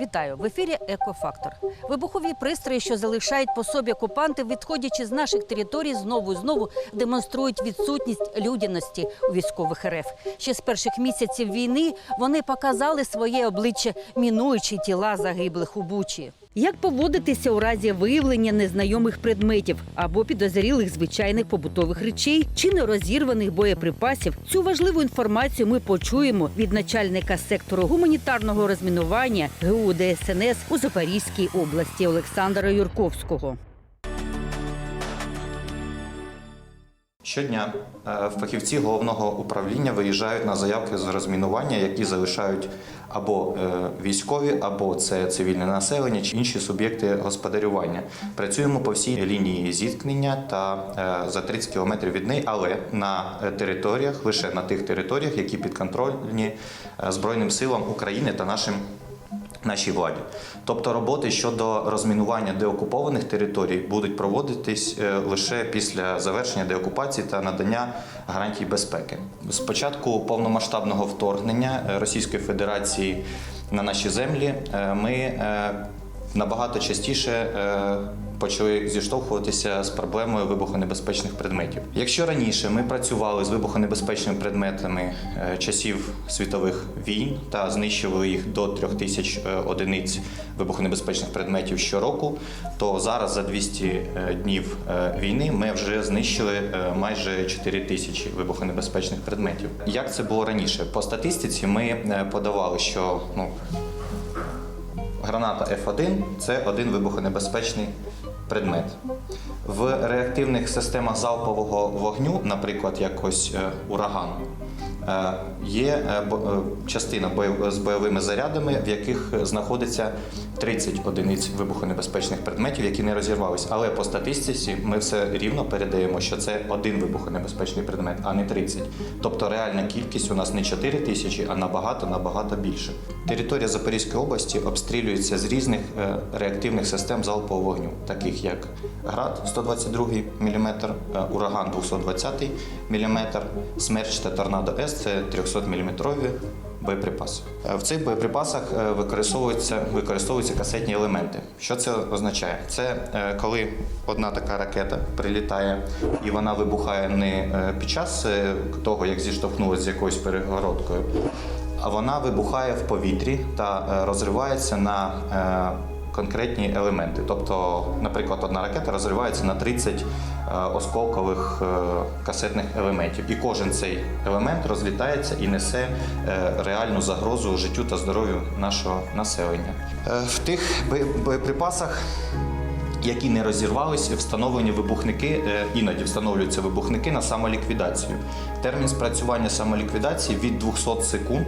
Вітаю в ефірі Екофактор. Вибухові пристрої, що залишають по собі окупанти, відходячи з наших територій, знову і знову демонструють відсутність людяності у військових РФ. Ще з перших місяців війни вони показали своє обличчя, мінуючи тіла загиблих у Бучі. Як поводитися у разі виявлення незнайомих предметів або підозрілих звичайних побутових речей чи нерозірваних боєприпасів? Цю важливу інформацію ми почуємо від начальника сектору гуманітарного розмінування ГУ ДСНС у Запорізькій області Олександра Юрковського. Щодня е, фахівці головного управління виїжджають на заявки з розмінування, які залишають або е, військові, або це цивільне населення чи інші суб'єкти господарювання. Працюємо по всій лінії зіткнення та е, за 30 кілометрів від неї, але на територіях, лише на тих територіях, які підконтрольні Збройним силам України та нашим нашій владі. Тобто роботи щодо розмінування деокупованих територій будуть проводитись е, лише після завершення деокупації та надання гарантій безпеки. З початку повномасштабного вторгнення е, Російської Федерації на наші землі е, ми набагато частіше почали зіштовхуватися з проблемою вибухонебезпечних предметів. Якщо раніше ми працювали з вибухонебезпечними предметами е, часів світових війн та знищували їх до трьох тисяч е, одиниць вибухонебезпечних предметів щороку, то зараз за 200 е, днів війни ми вже знищили майже 4 тисячі вибухонебезпечних предметів. Як це було раніше? По статистиці ми подавали, що ну, Граната F1 це один вибухонебезпечний предмет. В реактивних системах залпового вогню, наприклад, якось е, ураган, е, є е, частина з бойовими зарядами, в яких знаходиться 30 одиниць вибухонебезпечних предметів, які не розірвалися. Але по статистиці ми все рівно передаємо, що це один вибухонебезпечний предмет, а не 30. Тобто реальна кількість у нас не 4 тисячі, а набагато набагато більше. Територія Запорізької області обстрілюється з різних е, реактивних систем залпового вогню, таких як град 122 мм, ураган 220 мм, смерч та торнадо С це 300 мм боєприпаси. Е, В цих боєприпасах е, використовуються, використовуються касетні елементи. Що це означає? Це е, коли одна така ракета прилітає і вона вибухає не е, під час е, того, як зіштовхнулася з якоюсь перегородкою, вона вибухає в повітрі та е, розривається на е, конкретні елементи. Тобто, наприклад, одна ракета розривається на 30 е, осколкових касетних елементів, і кожен цей елемент розлітається і несе реальну загрозу життю та здоров'ю нашого населення. В тих боєприпасах які не розірвалися, встановлені вибухники, іноді встановлюються вибухники на самоліквідацію. Термін спрацювання самоліквідації від 200 секунд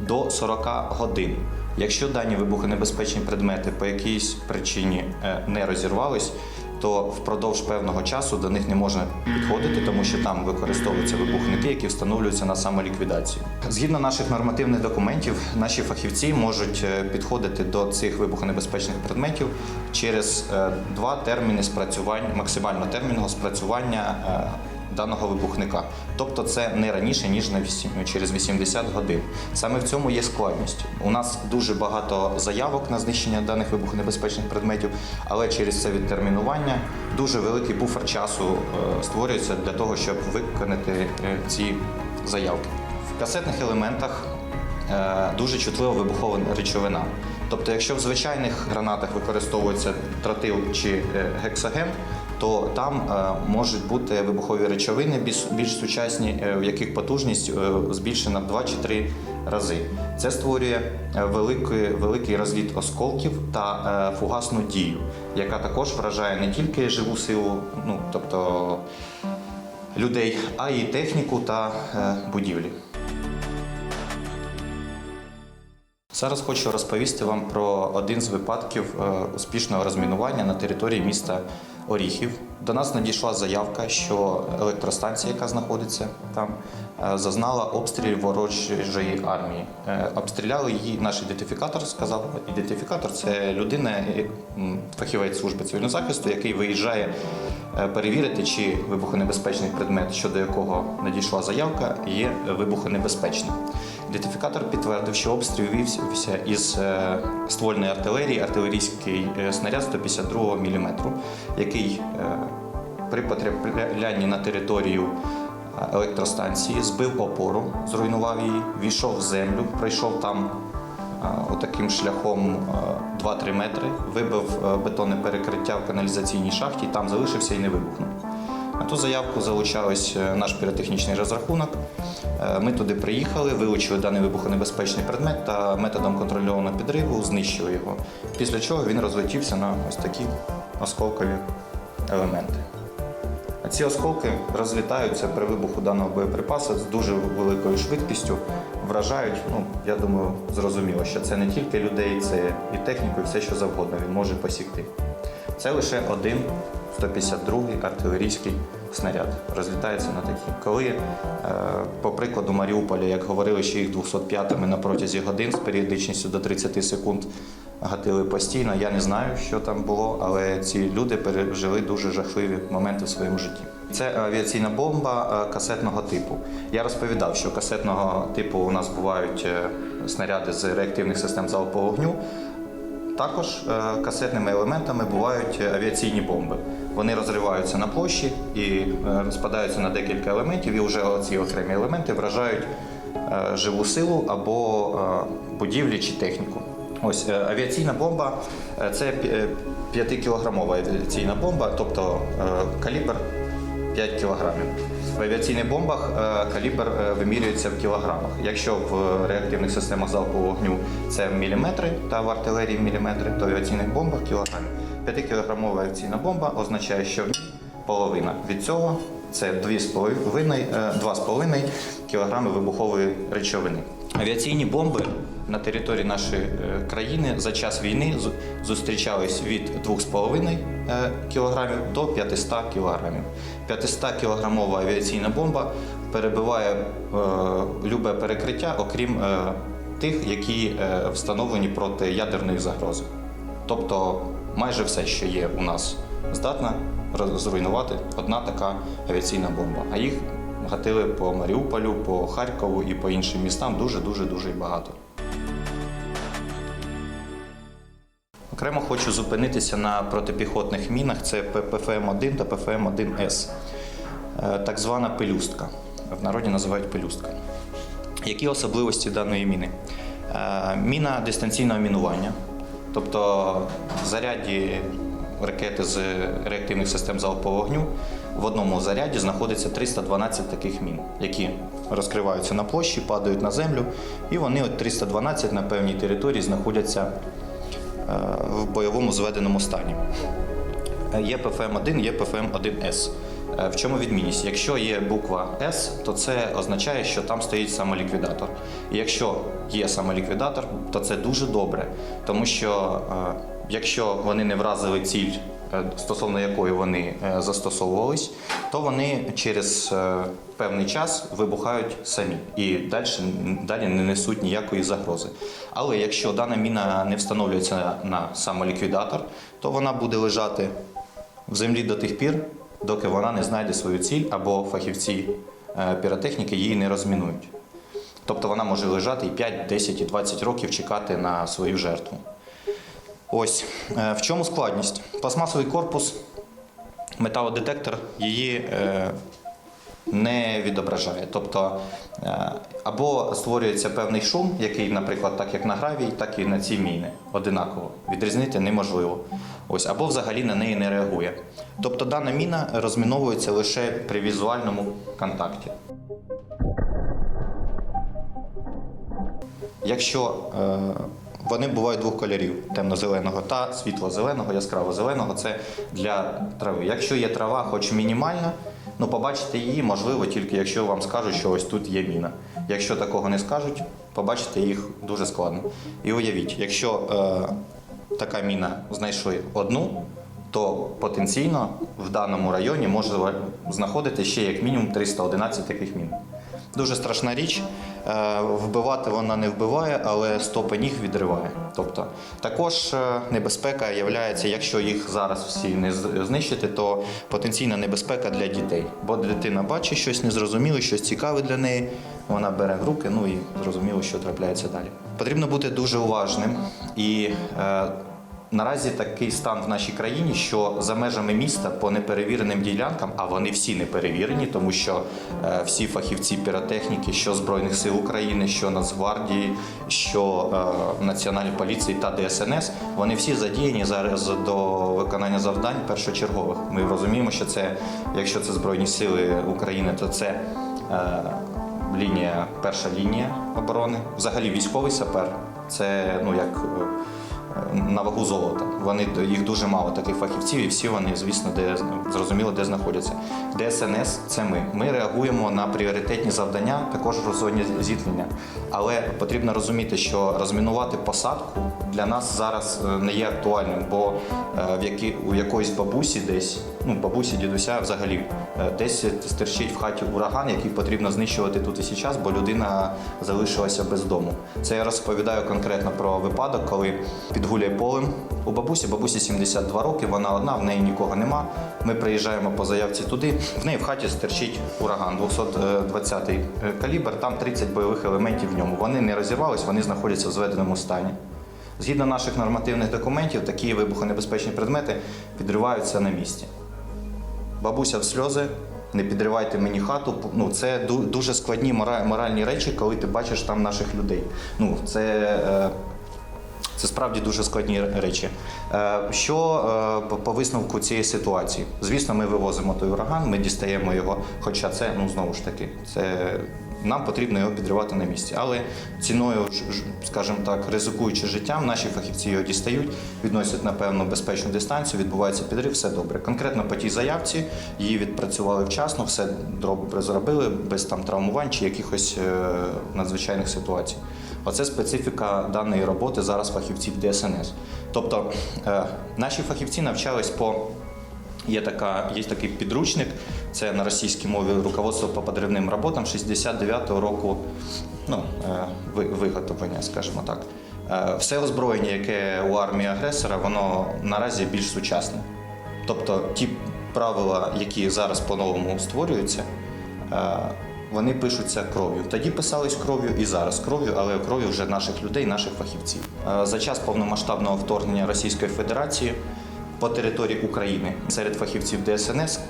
до 40 годин. Якщо дані вибухонебезпечні предмети по якійсь причині е, не розірвались, то впродовж певного часу до них не можна підходити, тому що там використовуються вибухники, які встановлюються на самоліквідацію. Згідно наших нормативних документів, наші фахівці можуть е, підходити до цих вибухонебезпечних предметів через е, два терміни спрацювання, максимально терміну спрацювання даного вибухника. Тобто це не раніше, ніж на вісім- через 80 годин. Саме в цьому є складність. У нас дуже багато заявок на знищення даних вибухонебезпечних предметів, але через це відтермінування дуже великий буфер часу е, створюється для того, щоб виконати е, ці заявки. В касетних елементах е, дуже чутлива вибухова речовина. Тобто, якщо в звичайних гранатах використовується тротил чи гексаген, то там е, можуть бути вибухові речовини більш, сучасні, е, в яких потужність е, збільшена в 2 чи 3 рази. Це створює великий, великий розліт осколків та фугасну дію, яка також вражає не тільки живу силу, ну тобто людей, а й техніку та будівлі. Зараз хочу розповісти вам про один з випадків успішного розмінування на території міста Оріхів. До нас надійшла заявка, що електростанція, яка знаходиться там, е, зазнала обстрілів ворожої армії. Е, Обстріляли її наш ідентифікатор. Сказав ідентифікатор це людина, е, фахівець служби цивільного захисту, який виїжджає перевірити, чи вибухонебезпечний предмет, щодо якого надійшла заявка, є вибухонебезпечним. Ідентифікатор підтвердив, що обстріл вівся із е, ствольної артилерії, артилерійський е, снаряд 152 мм, який е, при потраплянні на територію е, електростанції збив опору, зруйнував її, війшов в землю, пройшов там е, отаким шляхом е, 2-3 метри, вибив е, бетонне перекриття в каналізаційній шахті, там залишився і не вибухнув. На ту заявку залучався е, наш піротехнічний розрахунок. Е, Ми туди приїхали, вилучили даний вибухонебезпечний предмет та методом контрольованого підриву знищили його. Після чого він розлетівся на ось такі осколкові елементи. Ці осколки розлітаються при вибуху даного боєприпасу з дуже великою швидкістю, вражають. Ну, я думаю, зрозуміло, що це не тільки людей, це і техніку, і все, що завгодно він може посікти. Це лише один 152-й артилерійський снаряд. Розлітається на такі. Коли, е, по прикладу Маріуполя, як говорили, що їх 205-ми на протязі годин з періодичністю до 30 секунд гатили постійно, я не знаю, що там було, але ці люди пережили дуже жахливі моменти в своєму житті. Це авіаційна бомба е, касетного типу. Я розповідав, що касетного типу у нас бувають е, снаряди з реактивних систем залпового вогню. Також е, касетними елементами бувають авіаційні бомби. Вони розриваються на площі і розпадаються на декілька елементів, і вже ці окремі елементи вражають живу силу або будівлі чи техніку. Ось е, авіаційна бомба е, це 5-кілограмова авіаційна бомба, тобто е, калібр 5 кілограмів. В авіаційних бомбах е, калібр е, вимірюється в кілограмах. Якщо в реактивних системах залпового вогню це міліметри та в артилерії міліметри, то в авіаційних бомбах кілограмів. 5-кілограмова авіаційна бомба означає, що в ній половина від цього це 2,5 е, 2,5 кілограми вибухової речовини. Авіаційні бомби на території нашої е, країни за час війни зустрічались від 2,5 е, кілограмів до 500 кілограмів. 500 кілограмова авіаційна бомба перебиває е, любе перекриття, окрім тих, які встановлені проти ядерної загрози. Тобто майже все, що є у нас, здатна зруйнувати одна така авіаційна бомба. А їх гатили по Маріуполю, по Харкову і по іншим містам дуже дуже дуже багато. Окремо хочу зупинитися на протипіхотних мінах. Це ПФМ-1 та ПФМ-1С. Е, Так звана пелюстка. В народі називають пелюстка. Які особливості даної міни? Е, Міна дистанційного мінування, тобто заряді ракети з реактивних систем залпового вогню в одному заряді знаходиться 312 таких мін, які розкриваються на площі, падають на землю, і вони от 312 на певній території знаходяться е, в бойовому зведеному стані. Є ПФМ-1, є ПФМ-1С. Е, В чому відмінність? Якщо є буква С, то це означає, що там стоїть самоліквідатор. І якщо є самоліквідатор, то це дуже добре, тому що е, якщо вони не вразили ціль, е, стосовно якої вони е, застосовувались, то вони через е, певний час вибухають самі і далі, далі не несуть ніякої загрози. Але якщо дана міна не встановлюється на самоліквідатор, то вона буде лежати в землі до тих пір, доки вона не знайде свою ціль або фахівці піротехніки її не розмінують. Тобто вона може лежати і 5, 10 і 20 років чекати на свою жертву. Ось Е, в чому складність? Пластмасовий корпус, металодетектор її е, не відображає. Тобто е, або створюється певний шум, який, наприклад, так як на гравій, так і на ці міни одинаково. Відрізнити неможливо. Ось, або взагалі на неї не реагує. Тобто дана міна розміновується лише при візуальному контакті. Якщо вони бувають двох кольорів темно-зеленого та світло-зеленого, яскраво-зеленого це для трави. Якщо є трава, хоч мінімальна, ну побачити її можливо тільки якщо вам скажуть, що ось тут є міна. Якщо такого не скажуть, побачити їх дуже складно. І уявіть, якщо е, така міна знайшли одну, то потенційно в даному районі може знаходити ще як мінімум 311 таких мін. Дуже страшна річ. Е, Вбивати вона не вбиває, але стопи ніг відриває. Тобто також е, небезпека є, якщо їх зараз всі не знищити, то потенційна небезпека для дітей. Бо дитина бачить щось незрозуміле, щось цікаве для неї. Вона бере в руки, ну і зрозуміло, що трапляється далі. Потрібно бути дуже уважним і. Наразі такий стан в нашій країні, що за межами міста по неперевіреним ділянкам, а вони всі не перевірені, тому що е, всі фахівці піротехніки, що Збройних сил України, що Нацгвардії, що е, Національної поліції та ДСНС, вони всі задіяні зараз до виконання завдань першочергових. Ми розуміємо, що це, якщо це Збройні сили України, то це. е, Лінія, перша лінія оборони, взагалі військовий сапер. Це ну як на вагу золота. Вони їх дуже мало таких фахівців, і всі вони, звісно, де зрозуміло, де знаходяться. ДСНС це ми. Ми реагуємо на пріоритетні завдання, також в зоні зіткнення. Але потрібно розуміти, що розмінувати посадку для нас зараз е, не є актуальним, бо е, в які у якоїсь бабусі десь, ну бабусі, дідуся взагалі е, десь стерчить в хаті ураган, який потрібно знищувати тут і зараз, бо людина залишилася без дому. Це я розповідаю конкретно про випадок, коли підгуляє полем. У бабусі, бабусі 72 роки, вона одна, в неї нікого нема. Ми приїжджаємо по заявці туди. В неї в хаті стерчить ураган, 220 калібр, там 30 бойових елементів в ньому. Вони не розірвались, вони знаходяться в зведеному стані. Згідно наших нормативних документів, такі вибухонебезпечні предмети підриваються на місці. Бабуся в сльози, не підривайте мені хату. Ну, це дуже складні моральні речі, коли ти бачиш там наших людей. Ну, це, е, це справді дуже складні речі. Е, Що е, по- висновку цієї ситуації? Звісно, ми вивозимо той ураган, ми дістаємо його, хоча це, ну знову ж таки, це. Нам потрібно його підривати на місці, але ціною, скажімо так, ризикуючи життям, наші фахівці його дістають, відносять на певну безпечну дистанцію, відбувається підрив, все добре. Конкретно по тій заявці її відпрацювали вчасно, все добре зробили, без там травмувань чи якихось е, надзвичайних ситуацій. Оце специфіка даної роботи зараз фахівців ДСНС. Тобто е, наші фахівці навчались по Є, така, є такий підручник, це на російській мові руководство по подрivним роботам 69-го року ну, е, виготовлення, скажімо так. Е, Все озброєння, яке у армії агресора, воно наразі більш сучасне. Тобто ті правила, які зараз по-новому створюються, вони пишуться кров'ю. Тоді писались кров'ю і зараз кров'ю, але кров'ю вже наших людей, наших фахівців. Е, За час повномасштабного вторгнення Російської Федерації по території України серед фахівців ДСНС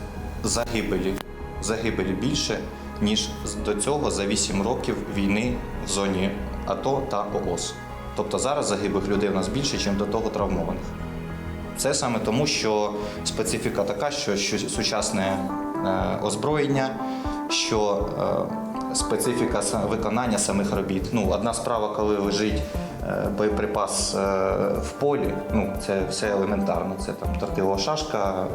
загибелі, загибелі більше, ніж до цього за 8 років війни в зоні АТО та ООС. Тобто зараз загиблих людей у нас більше, ніж до того травмованих. Це саме тому, що специфіка така, що, сучасне е, озброєння, що е, специфіка виконання самих робіт. Ну, одна справа, коли лежить е, боєприпас е, в полі, ну це все елементарно. Це там тортилова шашка,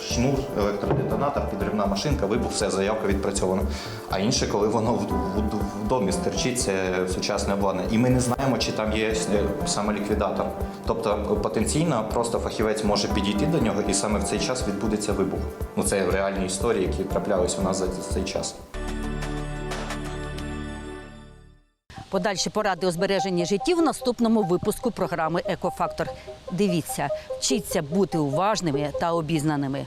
шнур, електродетонатор, підривна машинка, вибух, все, заявка відпрацьована. А інше, коли воно в, в, в домі стерчить, це сучасне обладнання. І ми не знаємо, чи там є саме ліквідатор. Тобто потенційно просто фахівець може підійти до нього, і саме в цей час відбудеться вибух. Ну це реальні історії, які траплялись у нас за цей час. Подальші поради у збереженні життів в наступному випуску програми Екофактор. Дивіться, вчіться бути уважними та обізнаними.